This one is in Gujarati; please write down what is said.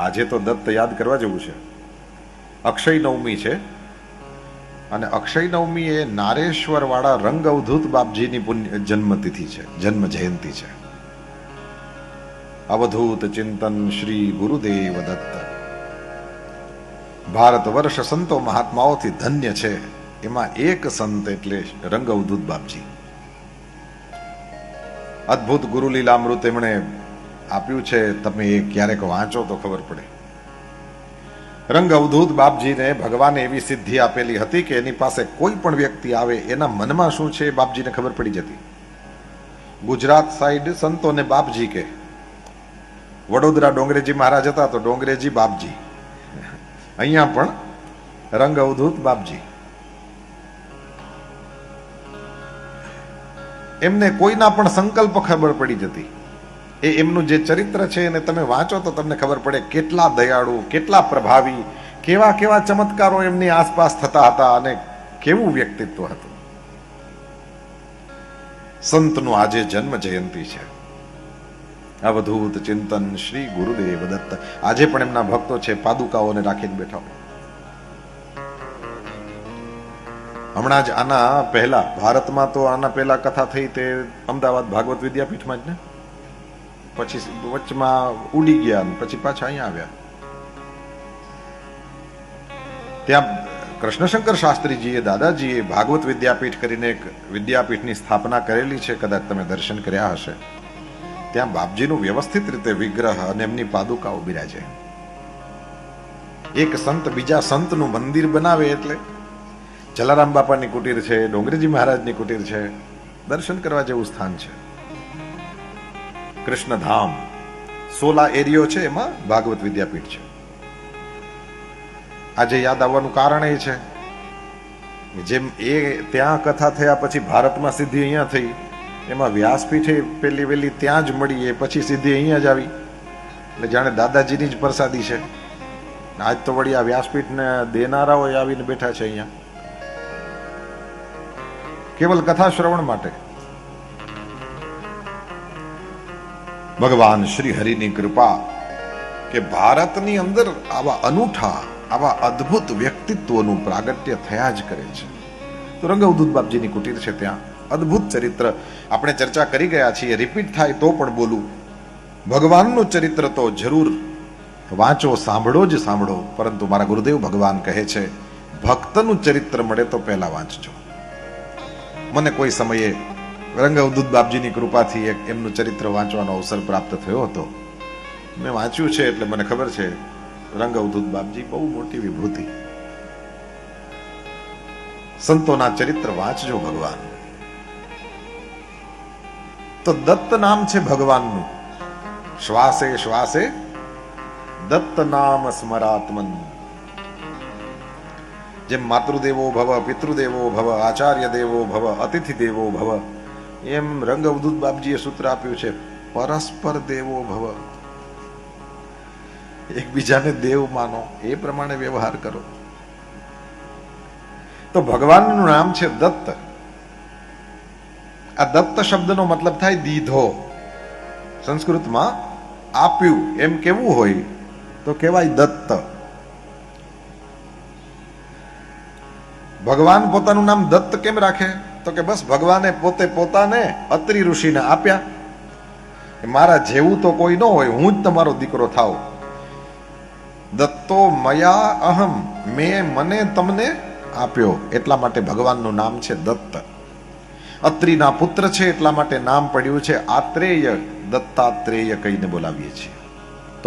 આજે તો દત્ત યાદ કરવા જેવું છે. અક્ષય નવમી છે. અને અક્ષય નવમી એ નારેશ્વર વાળા રંગ અવધૂત બાપજીની પુણ્ય, જન્મતિથિ છે, જન્મ જયંતિ છે. અવધૂત ચિંતન શ્રી ગુરુદેવ દત્ત. ભારત વર્ષ સંતો મહાત્માઓથી ધન્ય છે. એમાં એક સંત એટલે રંગ અવધૂત બાપજી. અદ્ભુત ગુરુલીલામૃત એમણે આપ્યું છે, તમે એ ક્યારેક વાંચો તો ખબર પડે. રંગ અવધૂત બાપજીને ભગવાને એવી સિદ્ધિ આપેલી હતી કે એની પાસે કોઈ પણ વ્યક્તિ આવે, એના મનમાં શું છે બાપજીને ખબર પડી જતી. ગુજરાત સાઈડ સંતોને બાપજી કે. વડોદરા ડોંગરેજી મહારાજ હતા તો ડોંગરેજી બાપજી. અહીંયા પણ રંગ અવધૂત બાપજી. એમને કોઈના પણ સંકલ્પ ખબર પડી જતી. એ એમનું જે ચરિત્ર છે એને તમે વાંચો તો તમને ખબર પડે કેટલા દયાળુ, કેટલા પ્રભાવી, કેવા કેવા ચમત્કારો એમની આસપાસ થતા હતા અને કેવું વ્યક્તિત્વ હતું. સંતનું આજે જન્મ જયંતિ છે. અવધૂત ચિંતન શ્રી ગુરુદેવ દત્ત. આજે પણ એમના ભક્તો છે, પાદુકાઓને રાખીને બેઠા હમણાં જ આના પહેલા, ભારતમાં તો આના પહેલા કથા થઈ તે અમદાવાદ ભાગવત વિદ્યાપીઠમાં જ ને? પછી વચમાં ઉડી ગયા પછી પાછા અહીંયા આવ્યા. ત્યાં કૃષ્ણશંકર શાસ્ત્રીજીએ, દાદાજીએ ભાગવત વિદ્યાપીઠ કરીને એક વિદ્યાપીઠની સ્થાપના કરેલી છે. કદાચ તમે દર્શન કર્યા હશે. ત્યાં બાપજીનું વ્યવસ્થિત રીતે વિગ્રહ અને એમની પાદુકાઓ બિરાજે એક સંત બીજા સંતનું મંદિર બનાવે એટલે જલારામ બાપાની કુટીર છે, ડોંગરીજી મહારાજની કુટીર છે. દર્શન કરવા જેવું સ્થાન છે. કૃષ્ણધામ. સોલા એરિયો છે એમાં ભાગવત વિદ્યાપીઠ છે. આજે યાદ આવવાનું કારણ એ છે જેમ એ ત્યાં કથા થયા પછી ભારતમાં સિદ્ધિ અહીંયા થઈ, એમાં વ્યાસપીઠે પેલી વેલી ત્યાં જ મળી, એ પછી સિદ્ધિ અહીંયા જ આવી. એટલે જાણે દાદાજીની જ પ્રસાદી છે. આજ તો વળી આ વ્યાસપીઠને દેનારાઓ આવીને બેઠા છે અહીંયા. કેવલ કથા શ્રવણ માટે. ભગવાન શ્રી હરિની કૃપા કે ભારતની અંદર આવા અનૂઠા, આવા અદ્ભુત વ્યક્તિત્વનું પ્રાગટ્ય થયા જ કરે છે. તો રંગ બાપજીની કુટીર છે ત્યાં. અદ્ભુત ચરિત્ર આપણે ચર્ચા કરી ગયા છીએ રિપીટ થાય તો પણ બોલું. ભગવાનનું ચરિત્ર તો જરૂર વાંચો, સાંભળો જ સાંભળો, પરંતુ મારા ગુરુદેવ ભગવાન કહે છે, ભક્તનું ચરિત્ર મળે તો પહેલા વાંચજો. મને કોઈ સમયે રંગ અવધૂત બાપજીની કૃપાથી એક એમનું ચરિત્ર વાંચવાનો અવસર પ્રાપ્ત થયો હતો. મેં વાંચ્યું છે એટલે મને ખબર છે રંગ બાપજી બહુ મોટી વિભૂતિ. સંતોના ચરિત્ર વાંચજો ભગવાન. તો દત્ત નામ છે ભગવાનનું. શ્વાસે શ્વાસે દત્ત નામ સ્મરાત્મન. જેમ માતૃદેવો ભવ, પિતૃદેવો ભવ આચાર્ય દેવો ભવ અતિથિ દેવો ભવ એમ રંગ અવધૂત બાપજીએ સૂત્ર આપ્યું છે, પરસ્પર દેવો ભવ. એકબીજાને દેવ માનો, એ પ્રમાણે વ્યવહાર કરો. તો ભગવાનનું નામ છે દત્ત. આ દત્ત શબ્દનો મતલબ થાય દીધો. સંસ્કૃતમાં આપ્યું, એમ કેવું હોય, તો કહેવાય દત્ત. ભગવાન પોતાનું નામ દત્ત કેમ રાખે? તો કે બસ ભગવાને પોતે પોતાને અત્રિ ઋષિને આપ્યા. મારા જેવું તો કોઈ ન હોય, હું જ તમારો દીકરો થાવ દત્તો મયા અહમ, મેં મને તમને આપ્યો. એટલા માટે ભગવાનનું નામ છે દત્ત. અત્રિના પુત્ર છે, એટલા માટે નામ પડ્યું છે આત્રેય, દત્તાત્રેય કહીને બોલાવીએ છીએ.